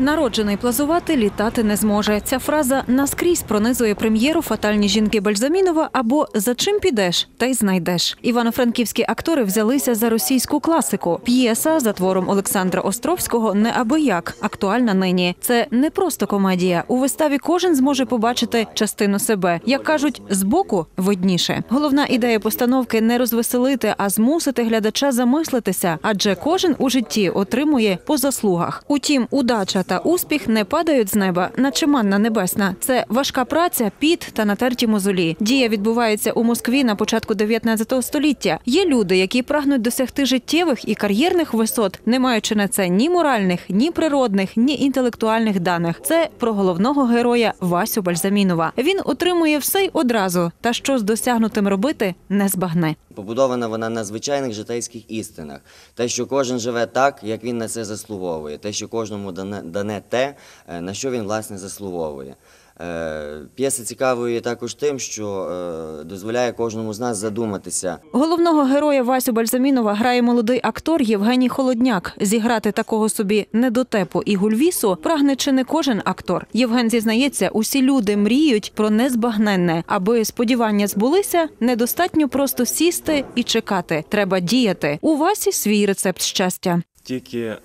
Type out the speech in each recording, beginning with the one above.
Народжений плазувати літати не зможе. Ця фраза наскрізь пронизує прем'єру фатальні жінки Бальзамінова або за чим підеш, та й знайдеш. Івано-франківські актори взялися за російську класику. П'єса за твором Олександра Островського неабияк актуальна нині. Це не просто комедія. У виставі кожен зможе побачити частину себе. Як кажуть, збоку видніше. Головна ідея постановки не розвеселити, а змусити глядача замислитися, адже кожен у житті отримує по заслугах. Утім, удача та успіх не падають з неба, наче манна небесна. Це важка праця, піт та натерті мозолі. Дія відбувається у Москві на початку 19 століття. Є люди, які прагнуть досягти життєвих і кар'єрних висот, не маючи на це ні моральних, ні природних, ні інтелектуальних даних. Це про головного героя Васю Бальзамінова. Він отримує все й одразу. Та що з досягнутим робити, не збагне. Побудована вона на звичайних житейських істинах. Те, що кожен живе так, як він на це заслуговує, те, що кожному дане, те, е, на що він власне заслуговує. Е, П'єса цікавою також тим, що е, дозволяє кожному з нас задуматися, Головного героя Васю Бальзамінова грає молодий актор Євгеній Холодняк. Зіграти такого собі недотепу і гульвісу прагне чи не кожен актор. Євген зізнається, усі люди мріють про незбагненне. Аби сподівання збулися, недостатньо просто сісти і чекати. Треба діяти. У Васі свій рецепт щастя. тільки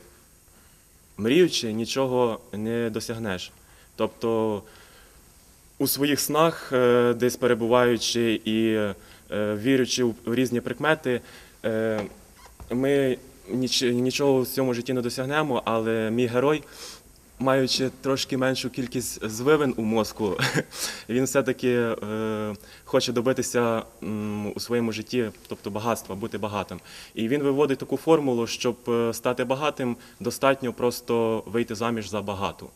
мріючи, нічого не досягнеш. Тобто у своїх снах, е, десь перебуваючи і е, вірячи в різні прикмети, е, ми ніч- нічого в цьому житті не досягнемо, але мій герой, маючи трошки меншу кількість звивин у мозку, він все-таки хоче добитися у своєму житті, тобто багатства, бути багатим. І він виводить таку формулу, щоб стати багатим, достатньо просто вийти заміж за багату.